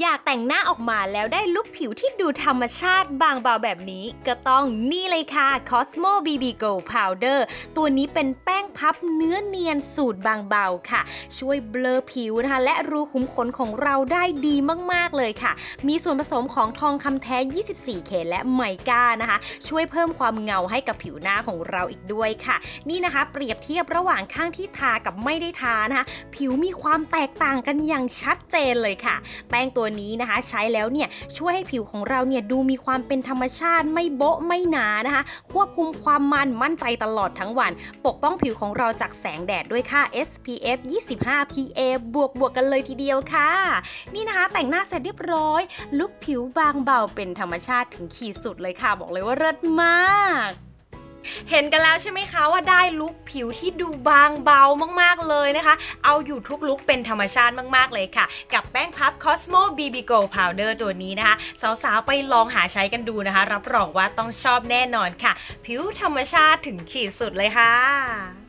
อยากแต่งหน้าออกมาแล้วได้ลุคผิวที่ดูธรรมชาติบางเบาแบบนี้ ก็ต้องนี่เลยค่ะ Cosmo BB Glow Powder ตัวนี้เป็นแป้งพับเนื้อเนียนสูตรบางเบาค่ะ ช่วยเบลอผิวนะคะ และรูขุมขนของเราได้ดีมาก ๆ เลยค่ะ มีส่วนผสมของทองคำแท้ 24K และไมก้านะคะ ช่วยเพิ่มความเงาให้กับผิวหน้าของเราอีกด้วยค่ะ นี่นะคะ เปรียบเทียบระหว่างข้างที่ทากับไม่ได้ทานะคะ ผิวมีความแตกต่างกันอย่างชัดเจนเลยค่ะ แป้งตัวนี้นะคะ ใช้แล้วเนี่ยช่วยให้ผิวของเราเนี่ยดูมีความเป็นธรรมชาติไม่โบ๊ะไม่หนานะคะ ควบคุมความมันมั่นใจตลอดทั้งวัน ปกป้องผิวของเราจากแสงแดดด้วยค่ะ SPF 25 PA บวกบวกกันเลยทีเดียวค่ะ นี่นะคะแต่งหน้าเสร็จเรียบร้อยลุคผิวบางเบาเป็นธรรมชาติถึงขีดสุดเลยค่ะ บอกเลยว่าเลิศมาก เห็นกันแล้วใช่ไหมคะว่าได้ลุคผิวที่ดูบางเบามากๆเลยนะคะ เอาอยู่ทุกลุคเป็นธรรมชาติมากๆเลยค่ะ กับแป้งพับ Cosmo BB Glow Powder ตัวนี้นะคะ สาวๆ ไปลองหาใช้กันดูนะคะ รับรองว่าต้องชอบแน่นอนค่ะ ผิวธรรมชาติถึงขีดสุดเลยค่ะ